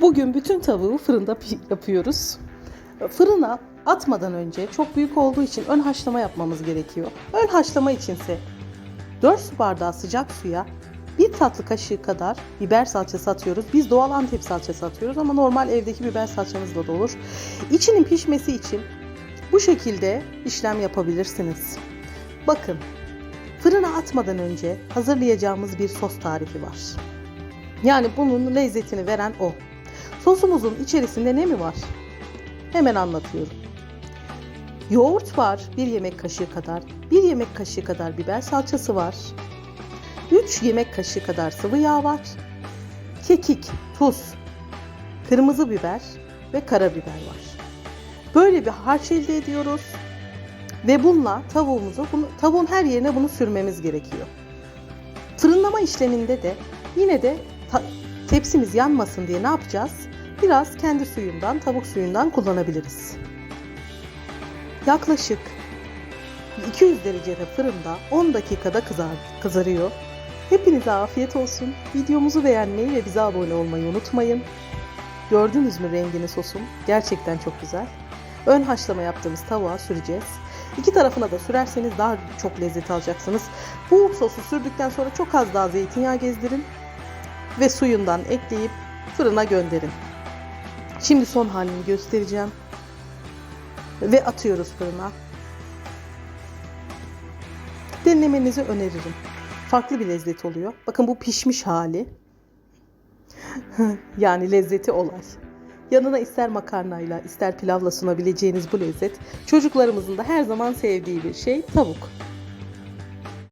Bugün bütün tavuğu fırında yapıyoruz. Fırına atmadan önce çok büyük olduğu için ön haşlama yapmamız gerekiyor. Ön haşlama içinse 4 su bardağı sıcak suya bir tatlı kaşığı kadar biber salçası atıyoruz. Biz doğal antep salçası atıyoruz ama normal evdeki biber salçamızla da olur. İçinin pişmesi için bu şekilde işlem yapabilirsiniz. Bakın fırına atmadan önce hazırlayacağımız bir sos tarifi var. Yani bunun lezzetini veren o. Sosumuzun içerisinde ne mi var? Hemen anlatıyorum. Yoğurt var, bir yemek kaşığı kadar. Bir yemek kaşığı kadar biber salçası var. 3 yemek kaşığı kadar sıvı yağ var. Kekik, tuz, kırmızı biber ve karabiber var. Böyle bir harç elde ediyoruz. Ve bununla tavuğumuzu, bunu, tavuğun her yerine bunu sürmemiz gerekiyor. Fırınlama işleminde de yine de tepsimiz yanmasın diye ne yapacağız? Biraz kendi suyundan, tavuk suyundan kullanabiliriz. Yaklaşık 200 derecede fırında 10 dakikada kızar, kızarıyor. Hepinize afiyet olsun. Videomuzu beğenmeyi ve bize abone olmayı unutmayın. Gördünüz mü rengini sosun? Gerçekten çok güzel. Ön haşlama yaptığımız tavuğa süreceğiz. İki tarafına da sürerseniz daha çok lezzet alacaksınız. Bu sosu sürdükten sonra çok az daha zeytinyağı gezdirin ve suyundan ekleyip fırına gönderin. Şimdi son halini göstereceğim. Ve atıyoruz fırına. Denemenizi öneririm. Farklı bir lezzet oluyor. Bakın bu pişmiş hali. yani lezzeti olay. Yanına ister makarnayla ister pilavla sunabileceğiniz bu lezzet çocuklarımızın da her zaman sevdiği bir şey tavuk.